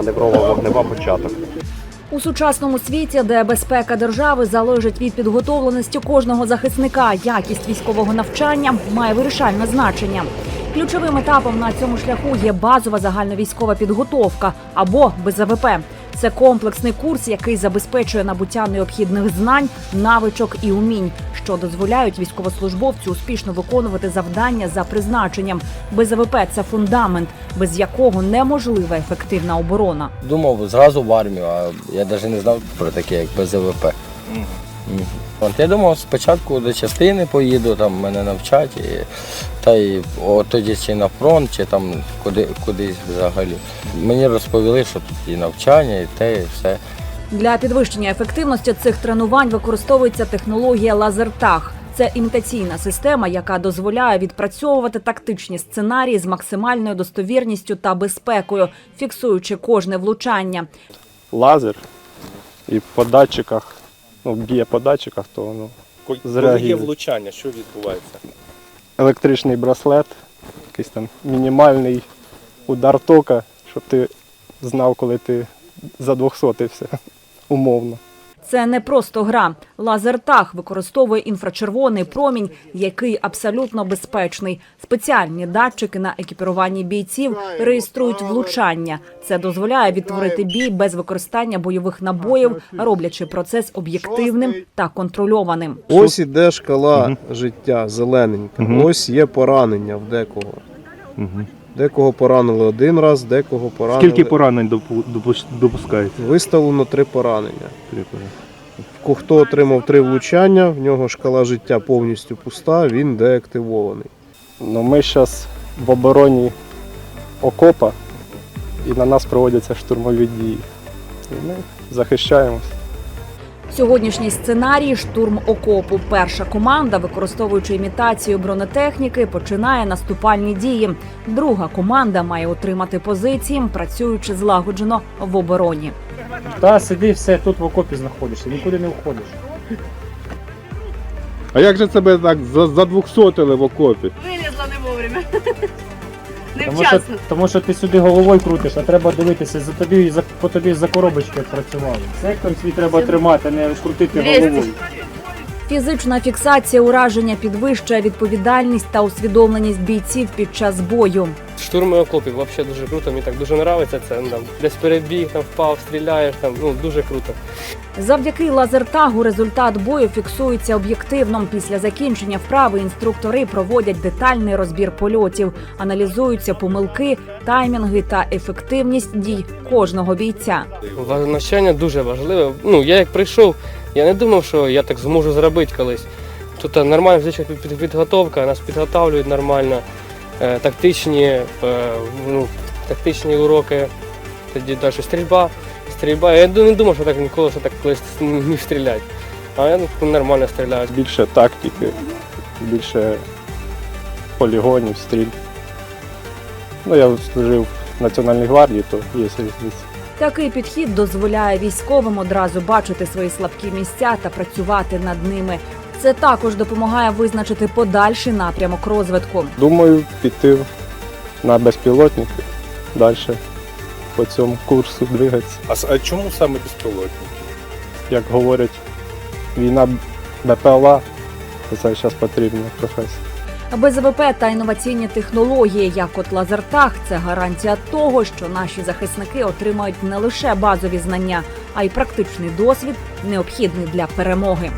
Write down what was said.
маневрова вогнева початок. У сучасному світі, де безпека держави залежить від підготовленості кожного захисника, якість військового навчання має вирішальне значення. Ключовим етапом на цьому шляху є базова загальновійськова підготовка або БЗВП. Це комплексний курс, який забезпечує набуття необхідних знань, навичок і умінь, що дозволяють військовослужбовцю успішно виконувати завдання за призначенням. БЗВП – це фундамент, без якого неможлива ефективна оборона. Думав зразу в армію, а я навіть не знав про таке, як БЗВП. Мгм. От я думав, спочатку до частини поїду, там мене навчать, і, та й от тоді чи на фронт, чи там куди, кудись взагалі. Мені розповіли, що тут і навчання, і те, і все. Для підвищення ефективності цих тренувань використовується технологія лазертаг. Це імітаційна система, яка дозволяє відпрацьовувати тактичні сценарії з максимальною достовірністю та безпекою, фіксуючи кожне влучання. лазер і по датчиках, ну, б'є по датчиках, то воно Коли є Зреагує. влучання, що відбувається? електричний браслет, якийсь там мінімальний удар тока, щоб ти знав, коли ти задвохсотився, умовно. Це не просто гра. Лазертаг використовує інфрачервоний промінь, який абсолютно безпечний. Спеціальні датчики на екіпіруванні бійців реєструють влучання. Це дозволяє відтворити бій без використання бойових набоїв, роблячи процес об'єктивним та контрольованим. Ось іде шкала життя зелененька. Ось є поранення в декого. Декого поранили один раз, декого поранили. Скільки поранень допу- допу- допускається? Виставлено три поранення. Ко- Хто отримав три влучання, в нього шкала життя повністю пуста, він деактивований. Ну, ми зараз в обороні окопа і на нас проводяться штурмові дії. І ми захищаємось. Сьогоднішній сценарій штурм окопу. Перша команда, використовуючи імітацію бронетехніки, починає наступальні дії. Друга команда має отримати позиції, працюючи злагоджено в обороні. Та сиди все тут в окопі знаходишся, нікуди не входиш. А як же тебе так за- задвухсотили в окопі? Вилізла не вовремя. Тому що, Невчасно. тому що ти сюди головою крутиш, а треба дивитися за тобі за по тобі за коробочки працювали. Сектор свій треба тримати, а не крутити головою. Фізична фіксація ураження підвищує відповідальність та усвідомленість бійців під час бою. Штурми окопів взагалі дуже круто, мені так дуже подобається це. ну, Там, десь перебіг, там впав, стріляєш, там, ну дуже круто. Завдяки лазертагу результат бою фіксується об'єктивно. Після закінчення вправи інструктори проводять детальний розбір польотів, аналізуються помилки, таймінги та ефективність дій кожного бійця. Навчання дуже важливе. Ну, я як прийшов, я не думав, що я так зможу зробити колись. Тут нормальна фізична під- під- підготовка, нас підготовлюють нормально, е, тактичні, е, ну, тактичні уроки, тоді далі стрільба. Стрільба. Я не думав, що так ніколи що так колись вмів стріляти. А я ну, нормально стріляю. Більше тактики, більше полігонів, стріль. Ну, я служив в Національній гвардії, то є різниця. Такий підхід дозволяє військовим одразу бачити свої слабкі місця та працювати над ними. Це також допомагає визначити подальший напрямок розвитку. Думаю, піти на безпілотники далі по цьому курсу двигатися. А, а чому саме безпілотники? Як говорять, війна БПЛА, це зараз потрібна професія. БЗВП та інноваційні технології, як от лазертаг, це гарантія того, що наші захисники отримають не лише базові знання, а й практичний досвід, необхідний для перемоги.